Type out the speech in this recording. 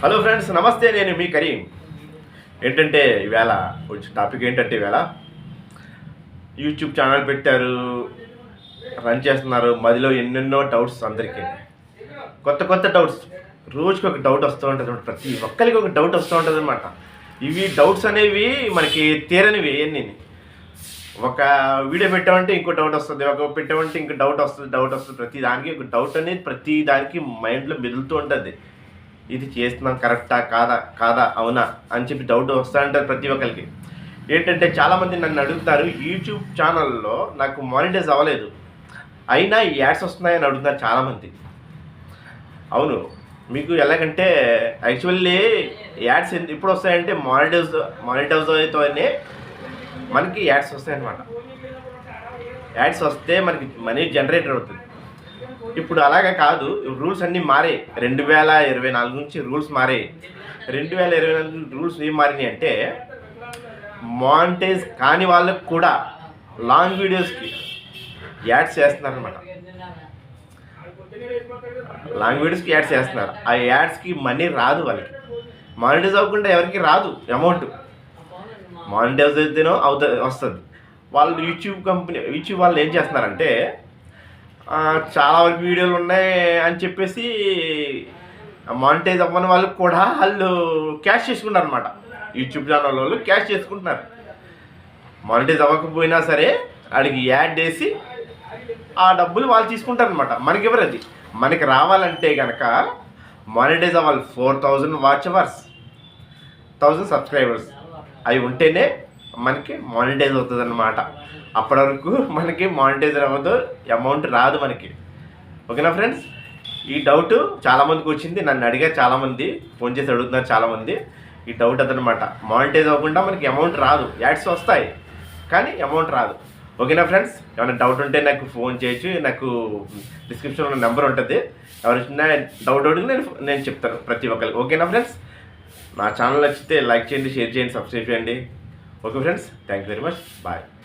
Hello friends నమస్తే నేను మీ కరీం. ఏంటంటే ఈవేళ వచ్చిన టాపిక్ ఏంటంటే ఈవేళ యూట్యూబ్ ఛానల్ పెట్టారు రన్ చేస్తున్నారు మదిలో ఎన్నెన్నో డౌట్స్ అందరికీ. కొత్త కొత్త డౌట్స్ రోజుకి ఒక డౌట్ వస్తూ ఉంటుంది ప్రతి ఒక్కరికి ఒక డౌట్ వస్తూ ఉంటుంది అనమాట ఇవి డౌట్స్ అనేవి మనకి తీరనివి ఎన్ని? ఒక వీడియో పెట్టామంటే ఇంకో డౌట్ వస్తుంది ఒక పెట్టామంటే ఇంకో డౌట్ వస్తుంది డౌట్ వస్తుంది. ప్రతి దానికి ఒక డౌట్ అనేది ప్రతి దానికి మైండ్లో మెదులుతూ ఉంటుంది. ఇది చేస్తున్నాం కరెక్టా కాదా కాదా అవునా అని చెప్పి డౌట్ వస్తూ ఉంటుంది ప్రతి ఒక్కరికి. ఏంటంటే చాలామంది నన్ను అడుగుతారు యూట్యూబ్ ఛానల్లో నాకు మానిటైజ్ అవ్వలేదు. అయినా ఈ యాడ్స్ వస్తున్నాయని అడుగుతారు చాలామంది. అవును మీకు ఎలాగంటే యాక్చువల్లీ యాడ్స్ ఎందు- ఎప్పుడు వస్తాయంటే మానిటైజ్ మానిటైజ్ అయితేనే మనకి యాడ్స్ వస్తాయన్నమాట. యాడ్స్ వస్తే మనకి మనీ జనరేటర్ అవుతుంది. ఇప్పుడు అలాగే కాదు రూల్స్ అన్నీ మారాయి. రెండు వేల ఇరవై నాలుగు నుంచి రూల్స్ మారాయి. రెండు వేల ఇరవై నాలుగు రూల్స్ ఏం మారినాయి అంటే మాంటేజ్ కాని వాళ్ళకు కూడా లాంగ్ వీడియోస్కి యాడ్స్ చేస్తున్నారనమాట లాంగ్ వీడియోస్కి యాడ్స్ చేస్తున్నారు. ఆ యాడ్స్కి మనీ రాదు వాళ్ళకి. మానిటైజ్ అవ్వకుండా ఎవరికి రాదు అమౌంట్ మానిటైజ్ అయితేనో అవుతుంది వస్తుంది. వాళ్ళు యూట్యూబ్ కంపెనీ యూట్యూబ్ వాళ్ళు ఏం చేస్తున్నారంటే చాలా వరకు వీడియోలు ఉన్నాయి అని చెప్పేసి మానిటైజ్ అవ్వని వాళ్ళకి కూడా వాళ్ళు క్యాష్ చేసుకుంటారు అనమాట యూట్యూబ్ ఛానల్ వాళ్ళు క్యాష్ చేసుకుంటున్నారు. మానిటైజ్ అవ్వకపోయినా సరే వాడికి యాడ్ చేసి ఆ డబ్బులు వాళ్ళు తీసుకుంటారు అనమాట మనకి ఎవరు అది మనకి రావాలంటే కనుక మానిటైజ్ అవ్వాలి. Four thousand watch hours thousand subscribers. అవి ఉంటేనే మనకి మానిటైజ్ అవుతుంది అనమాట అప్పటి వరకు మనకి మానిటైజ్ అవ్వదు అమౌంట్ రాదు మనకి. ఓకేనా ఫ్రెండ్స్ ఈ డౌట్ చాలామందికి వచ్చింది నన్ను అడిగారు చాలామంది ఫోన్ చేసి అడుగుతున్నారు చాలామంది. ఈ డౌట్ అదనమాట మానిటైజ్ అవ్వకుండా మనకి అమౌంట్ రాదు. యాడ్స్ వస్తాయి కానీ అమౌంట్ రాదు. ఓకేనా ఫ్రెండ్స్ ఏమైనా డౌట్ ఉంటే నాకు ఫోన్ చేయొచ్చు నాకు డిస్క్రిప్షన్లో నెంబర్ ఉంటుంది. ఎవరైనా డౌట్ అడిగి నేను నేను చెప్తాను ప్రతి ఒక్కరికి. ఓకేనా ఫ్రెండ్స్ నా ఛానల్ నచ్చితే లైక్ చేయండి షేర్ చేయండి సబ్స్క్రైబ్ చేయండి. Okay friends thank you very much bye